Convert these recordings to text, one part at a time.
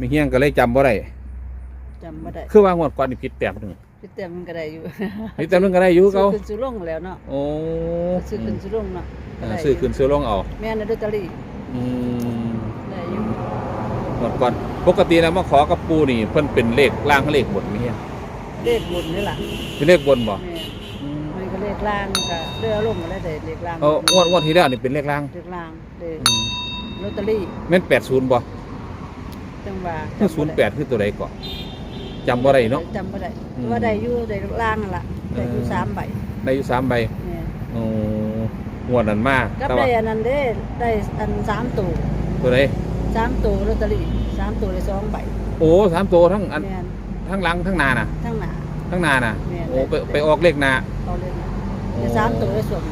ไม่เฮี้ยงก็เลยจำบ่ได้จำบ่ได้คือว่างวดก่อนนี่ผิดแต้มหนึงพี่เต็มมันก็ได้อยู่ผิดแต้มหนึงก็ได้อยู่เขาซื้อขึ้นซื้อลงแล้วเนาะโอ้ซื้อขึ้นซื้อลงเนาะเออซื้อขึ้นซื้อลงเอาแม่นลอตเตอรี่อืมได้อยู่งวดก่อนปกติแล้วมาขอกับปูนี่เพิ่นเป็นเลขล่างกับเลขบนมีเฮี้ยงเลขบนนี่ล่ะเป็นเลขบนบ่แม่นมันก็เลขล่างก็เรือลงก็ได้แต่เลขล่างเอองวดงวดที่แล้วนี่เป็นเลขล่างเลขล่างเลขอืมลอตเตอรี่แม่น80บ่ จังหว่าคือ08คือตัวใดก่อนจำบ่ได้เนาะจำบ่ได้อืมว่าได้อยู่ได้ล่างนั่นล่ะได้อยู่เออสามใบได้อยู่สามใบแม่นโอ้งวดนั้นมากับแต่ได้ว่าอันนั้นเด้ได้อันสามตัวตัวใดสามตัวลอตเตอรี่สามตัวได้สองใบโอ้สามตัวทั้งอันแม่นทั้งหลังทั้งหน้าน่ะทั้งหน้าทั้งหน้าน่ะแม่นโอ้ไปไปออกเลขหน้าเอาเลยนะโอ้ได้สามตัวได้ส่วน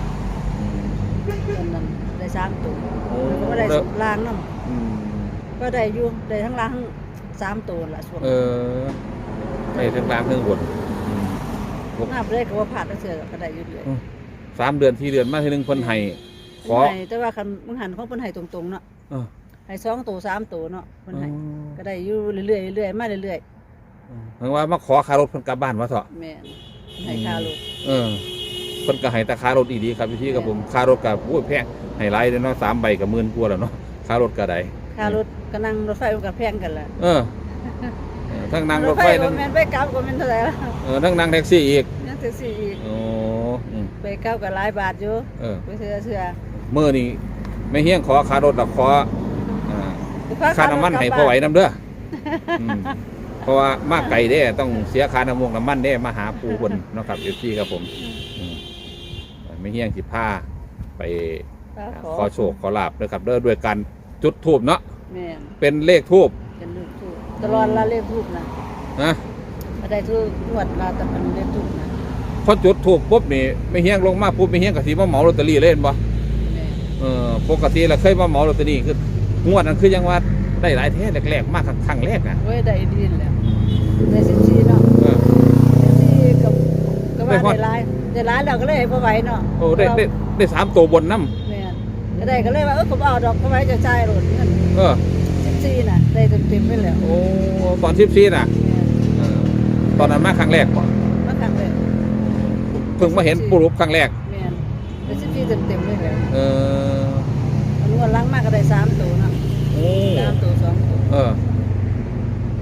ส่วนนั้นได้สามตัวโอ้แล้วก็ได้แล้วส่วนล่างน้อืมำ ก็ได้อยู่ได้ทั้งล่างทั้งสามตัวละส่วนเออไปทั้งล่างทั้งบนหน้าได้ก็ว่าผ่านแล้วเสือก็ได้อยู่เลยสามเดือนที่เดือนมาทีหนึงเพิ่นให้ขอให้แต่ว่าคันมึงหันของเพิ่นให้ตรงๆเนาะเออให้สองตัวสามตัวเนาะเพิ่นให้อ๋ก็ได้อยู่เรื่อยๆเรื่อยๆมาเรื่อยอเพิ่นว่ามาขอค่ารถเพิ่นกลับบ้านว่าเถอะๆแม่นให้ค่ารถเออเพิ่นก็ให้แต่ค่ารถอีดีครับพี่กับผมค่ารถก็โอ้ยแพงให้หลายเด้อเนาะสามใบก็หมื่นกว่าแล้วเนาะค่ารถก็ได้ ค่ารถก็นั่งรถไฟมันก็แพงกันละเออเออทั้งนั่งรถไฟก็ทั้งแม่นไปกลับก็แม่นเท่าไหร่ละเออทั้งนั่งแท็กซี่อีกนั่งแท็กซี่อีกโอ้อืมไปกลับก็หลายบาทอยู่เออไปเสือเสือมื่อนี้ไม่เฮี้ยงขอค่ารถหรอกขออ่าค่าน้ำมันให้พอไหวน้ำเด้ออืมเพราะว่ามาไกลเด้ต้องเสียค่าน้ำมงน้ำมันเด้มาหาปูบนเนาะครับเอฟซีครับผมอืมไม่เฮี้ยงสิผ้าไป ขอขอโชคขอลาบนะครับเด้อด้วยกัน จุดทูบเนาะแม่นเป็นเลขทูบเป็นลูกทูบตลอดละเลขทูบนะนะมาได้ทูบงวดละแต่เป็นเลขทูบนะพอจุดทูบปุ๊บนี่ไม่เฮี้ยงลงมาปุ๊บไม่เฮี้ยงกะสีมาเหมาลอตเตอรี่เล่นบ่แม่นเออปกติเราเคยมาเหมาลอตเตอรี่คืองวดนั้นคือยังว่าได้หลายแท้แรกๆมากครั้งแรกอะเว้ยได้ดีนแหล้วได้สิบสี่เนาะเออสิบสี่กับก็ว่าได้ฮอดได้หลายได้หลายเราก็เลยพอไหวเนาะโอ้ได้ได้ได้สามตัวบนน้แม่น ก็ได้ก็เลยว่าเออผมเอาดอกก็ไว้จะจ่ายรถเงินำเออสิบสี่น่ะได้เต็มๆไปแล้วโอ้ตอนทิปซีน่ะแม่นเออตอนนั้นมาครั้งแรกก่อนมาครั้งแรกเพิ่งมาเห็นปูรูปครั้งแรกแม่นได้สิบสี่เต็มๆไปแล้วเอออันงวดหลังมากก็ได้สามตัวเนาะโอ้สามตัวสองตัวเออ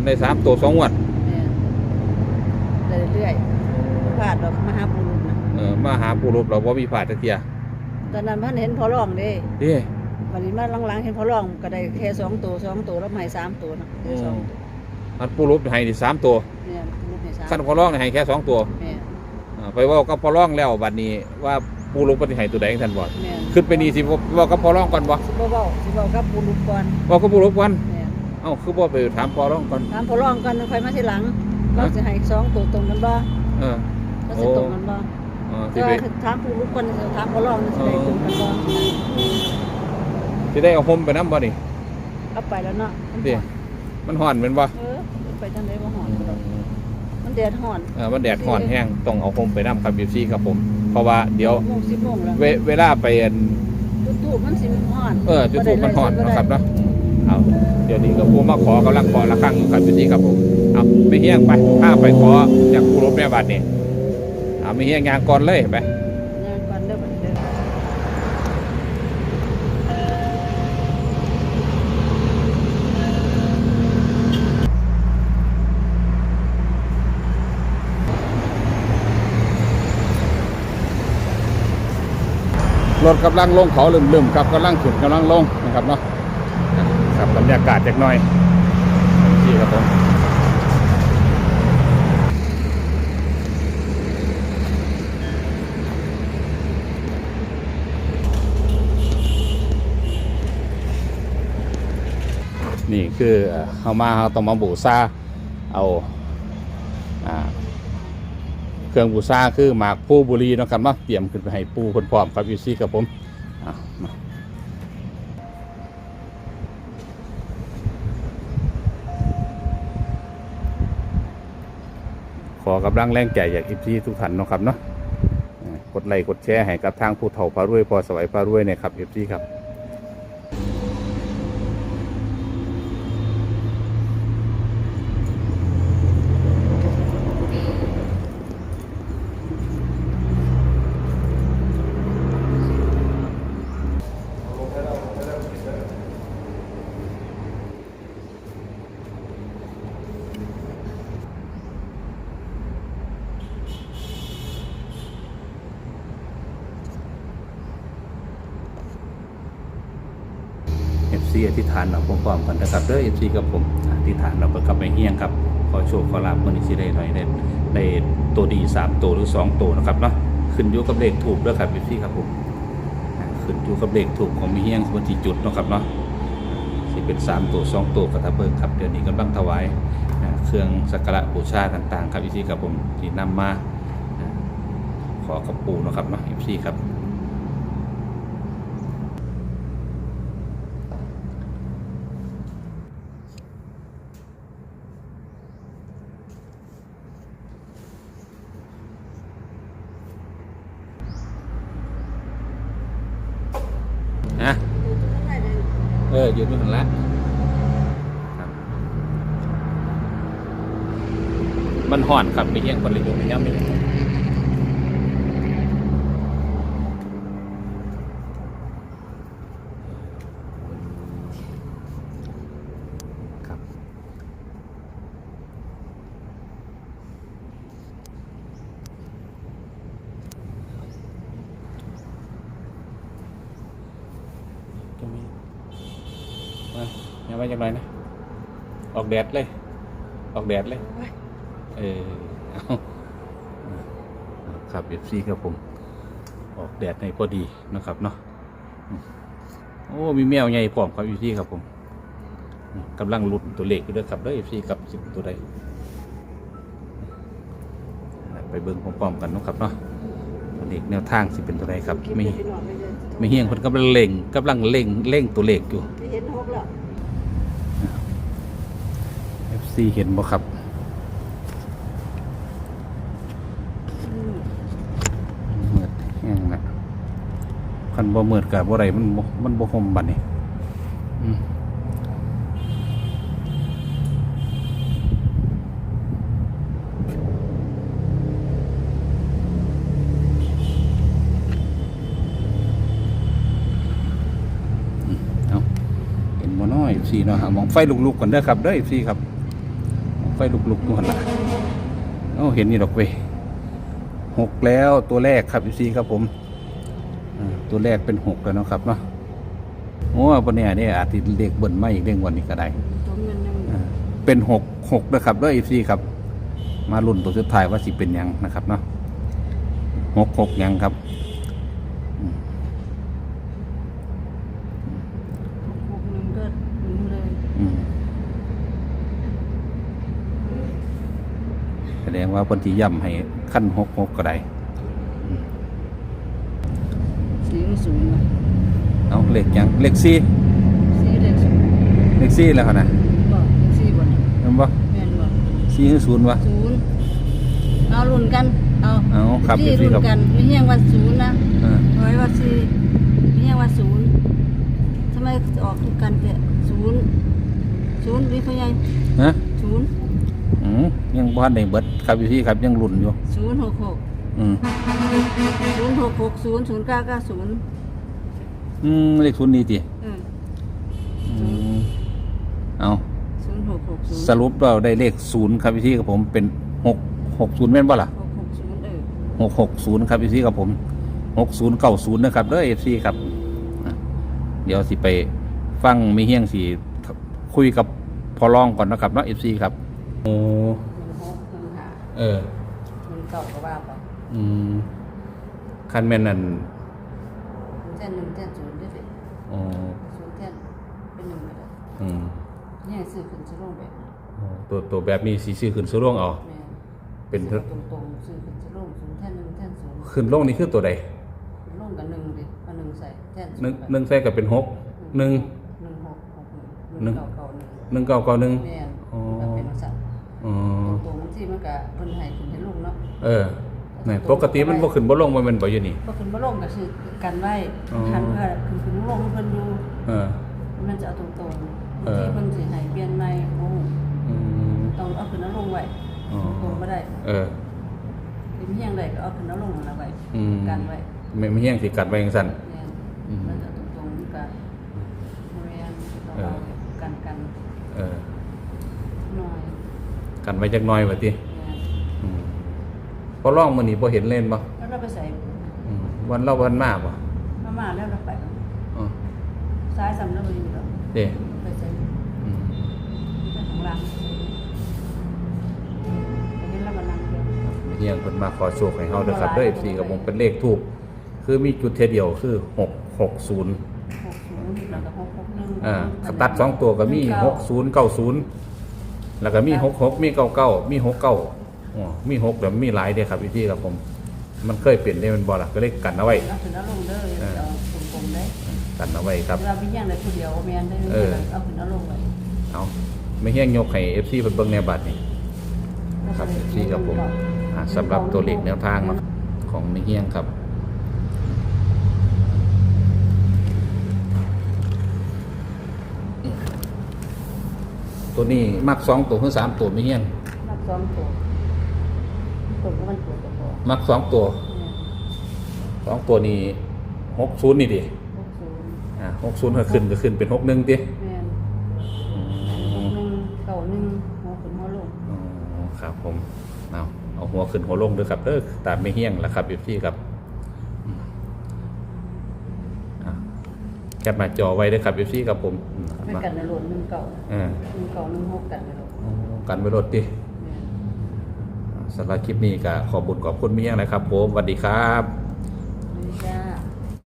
ในสามตัวสองงวดแม่นได้เรื่อยๆพลาดดอกมาหาปูรุษนะเออมาหาปูรูปเราว่ามีผ่าตะเกีย ตอนนั้นเพิ่นเห็นพอร้องเด้เด้วันนี้มาหลังๆเห็นพอร้องก็ได้แค่สองตัวสองตัวแล้วไม่สามตัวเนาะได้สองตัวอันปูรูปให้ที่สามตัวเนี่ยปูรุษให้สามขั้นพอร้องนี่ให้แค่สองตัวแม่นอ่าไปเว่ากับพอร้องแล้วบัดนี้ว่าปูรูปปฏิให้ตัวใดท่านบอกแม่นขึ้นไปนี่สิเว่ากับพอร้องก่อนบ่สิบ่เว้าสิเว้ากับปูรุษก่อนเว่ากับปูรูปก่อนแม่นเอ้าคือบ่ไปถามพอร้องก่อน ถามพอร้องก่อนค่อยมาทีหลังเราสิให้สองตัวตรงกันบ่เออเราสิตรงกันบ่ เออสิแต่ไปว่าถามปูรุษก่อนถามพอร้องสิได้ตรงกันบ่สิได้เอาห่มไปน้ำบ่นี่กลับไปแล้วเนาะมันเด้ฮ้อนมันห่อนเป็นบ่เออไปจังได๋บ่ฮ้อนดอกมันแดดฮ้อนเออมันแดดห่อนแห้งต้องเอาห่มไปน้ำครับอยู่ซี่ครับผม เพราะว่าเดี๋ยวโมง10โมงแล้วเวเวลาไปอันจุดทูบมันสิฮ้อนเออจุดทูบมันห่อนเนาะครับเนาะเอาเดี๋ยวนี้ก็ผู้มาขอกำลังขอละครั้งอยู่ครับอยู่ซี่ครับผมเอาไม่เฮี้ยงไปข้าไปขอจากผู้รบแม่บัดนี่ เอาไม่เฮี้ยงยางก่อนเลยไปงานก่อนเด้อบัดนี้เด้อรถกำลังลงเขาลืมๆครับกำลังขึ้นกำลังลงนะครับเนาะครับบรรยากาศจักหน่อยที่ครับผม นี่คือเอ่อเอามาเราต้องมาบูซาเอาอเครื่องบูชาคือหมากผู้บุรีนะครับเนาะเตรียมขึ้นไปให้ปูคนพร้อมครับอยู่ซี่กับผมขอกำลังแรงใจจากอิฟซีทุกท่านนะครับเนาะกดไลค์กดแชร์ให้กับทางผู้เฒ่าพารวยพอสวัยพารวยเนี่ยครับอิฟซีครับ ซีอธิษฐานเราพร้อมๆกันนะครับเด้อ FC กับผมอธิษฐานเราก็กลับไปเฮียงครับขอโชคขอลาบมื้อนี้สิได้หน่อยได้ได้ตัวดีสามตัวหรือสองตัวนะครับเนาะขึ้นอยู่กับเลขถูกด้อครับ FC ครับผมขึ้นอยู่กับเลขถูกของมีเฮียงวันที่จุดนะครับเนาะสิเป็นสามตัวสองตัวก็ถ้าเบิ่งครับเดี๋ยวนี้กำลังถวายเครื่องสักการะบูชาต่างๆ ครับ FC ครับผมที่นำมาอ่าขอกับปูนะครับเนาะ FC ครับ อะ เออยืนอยู่หันละมันห่อนครับมีเยี่ยงคนเลยอยู่ในย่ำไม่ครับตรงนี้ มาอ ย่าไว้จังไรนะ ออกแดดเลย ออกแดดเลย เออเอาครับเอฟซีครับผม ออกแดดในพอดีนะครับเนาะอืมโอ้ มีแมวใหญ่พร้อมครับเอฟซีครับผมอืมกำลังลุ้นตัวเลขอยู่ด้วยครับเด้อเอฟซีกับสิบตัวใดไปเบิ่งพร้อมๆกันเนาะครับเนาะตัวเลขแนวทางสิเป็นตัวใดครับไม่ไม่เฮียงคนกำลังเล่งกำลังเล่งเล่งตัวเลขอยู่ FC เห็นบ่ครับเมือดแห้งนะคันบ่เมือดกับบ่ไรมันบ่มันบ่คมบัดนี่อืมอืมเอาเห็นบ่ น้อย FC เนาะหามองไฟลุกๆก่อนเด้อครับเด้อ FC ครับมองไฟลุกๆก่อนละโอ้เห็นนี่ดอกเว้ยหกแล้วตัวแรกครับอีซีครับผมอ่าตัวแรกเป็นหกแล้วเนาะครับเนาะโอ้ปนเนี่ยเนี่ยอาจจะเลขเบิ้ลไม่อีกเรื่องวันนี้ก็ได้ตัวเงินยังอ่าเป็นหกหกนะครับด้วยอีซีครับ มาลุ้นตัวสุดท้ายว่าสิเป็นหยังนะครับเนาะหกหกหยังครับอืม หกหนึ่งก็หนึ่งเลย อืมแส ดงว่าเพิ่นที่ย่ำให้ขั้นหกหกก็ได้สีมันสูงนะเอาเลขหยังเลขสี่สีเด็กสูงเลขสี่แล้วเขานะบอกสีบนเห็นบ่แม่นบอกสี่หรือศูนย์วะ ศูนย์เอารุ่นกันเอาเอาครับที่พี่รุ่นครับกันไม่เฮียงว่าศูนย์นะอ่าร้อยว่าสี่ไม่เฮียงว่าศูนย์ทำไมออกทุกกันแต่ศูนย์ศูนย์นี่เขาใหญ่ฮะศูนย์อื มยังบ้านในเบิดครับอยู่ที่ครับยังหลุ่นอยู่ศูนย์หกหกอืมศูนย์หกหกศูนย์ศูนย์เก้าเก้าศูนย์อืมเลขทุนนี้จีเอออืมเอาศูนย์หกหกศูนย์สรุปเราได้เลขศูนย์ครับพี่ที่กับผมเป็นหกหกศูนย์แม่นบ่ล่ะหกหกศูนย์เออหกหกศูนย์ครับพี่ที่กับผมหกศูนย์เก้าศูนย์นะครับเด้อเอฟซีครับอะเดี๋ยวสิไปฟังมีเฮียงสีคุยกับพอรองก่อนนะครับเนาะเอฟซีครับ โอ้หนึ่งหกหนึ่งห้าเออหนึ่งเก้าก็ว่าไปอืมคันแม่นนั่นเส้นหนึ่งเส้นศูนย์ได้สิอ๋อศูนย์เส้นเป็นหนึ่งก็ได้อืมเนี่ยซื้อขึ้นซื้อลงแบบนี้อ๋อตัวตัวแบบนี้สีชื่อขึ้นซื้อร่วงเอา แม่เป็น ซื้อตรงๆซื้อขึ้นซื้อลงศูนย์แท่นหนึ่งแท่นศูนย์ขึ้นร่วงนี่คือตัวใดลงกับหนึ่งดิเอาหนึ่งใส่แท่นหนึ่งหนึ่งใส่กับเป็นหกหนึ่ง หนึ่งหกหกหนึ่งหหนึ่นึ่ง งเก้าเก้าหนึ่ง หนึ่งเก้าเก้าหนึ่งแม่นอ๋อมันเป็นสัตว์ อ๋อ ตรงๆบางทีมัน ก็เพิ่นให้ขึ้นให้ลูกเนาะเออนี่ปกติมันบ่ขึ้นบ่ลงมันเป็นบ่อยู่นี่พอขึ้นบ่ลงก็คือกันไว้อ๋อคันเพื่อขึ้นขึ้นลงเพิ่นดูเออมันจะเอาตรงๆเอบางอทีเพิ่นสิให้เปลี่ยนใหม่โอ้อืมต้องเอาขึ้นเอาลงไว้อ๋อตรงบ่ได้ เออเห็นเฮียงใดก็เอาขึ้นเอาลงนั่นไว้อืมกันไว้ไม่ไม่แย่งสิกัดไว้จังซั่นแม่นอืมมันจะตรงๆมันก็บ่แม่นต้องเอากันกันเออหน่อยกันไว้จักหน่อยว่าติแม่นอืมพ อร้องมื้อนี้บ่เห็นเล่นบ่แล้วเราไปใส่อืมวันเราวันมาบ่มาม่าแล้วเราไปอ๋อซ้ายสำแล้วบ่อยู่แล้วตเด้ไปใส่อืมไปข้างล่างไปเห็นแล้วมันนั่งเดียวเฮียงเพิ่นมาขอโชคให้เฮาเด้อครับเด้อ FC กับผมเป็นเลขทูปคือมีจุดเทยเดียวคือ660หกศูนย์แล้วก็หกหกหนึ่งอ่าตัดสองตัวก็มี 60 90 แล้วก็มี 66 มี 99 มี 69 อ๋อมี6แต่มีหลายเด้ครับพี่ครับผม มันเคยเปลี่ยนได้มันบ่ล่ะก็เลยกันเอาไว้ เอาขึ้นเอาลงเด้อเอากลมๆได้กันเอาไว้ครับ เวลาพี่ย่างได้ผู้เดียวแม่นได้เออ เอาขึ้นเอาลงไว้เอาไม่เฮียงยกให้ FC เพิ่นเบิ่งในบัตรนี่ครับ FC ครับผมอ่าสำหรับตัวเลขแนวทางเนาะของไม่เฮียงครับ ตัวนี้มักสองตัวคือสามตัวไม่เฮียงนับสองตัว ตัวก็มันตัวตัวตัวมักสองตัวสองตัวนี้หกศูนย์นี่ดิหกศูนย์อ่าหกศูนย์ก็ขึ้นก็ขึ้นเป็นหกหนึ่งดิแม่นหกหนึ่งเก้าหนึ่งหัวขึ้นหัวลงอ๋อครับผมเอาเอาหัวขึ้นหัวลงด้วยครับเด้อตามไม่เฮี้ยงแล้วครับอยู่ที่ครับอืมอะแคปมาจอไว้ด้วยครับอยู่ที่ครับผมอืมไม่มากันในรถหนึ่งเก่าอ่าหนึ่งเก่าหนึ่งหกกันในรถอ๋อกันไปรถดิแม่นอ่า สำหรับคลิปนี้ก็ขอบุญขอบคุณม่เฮี้ยงนะครับผมสวัสดีครับ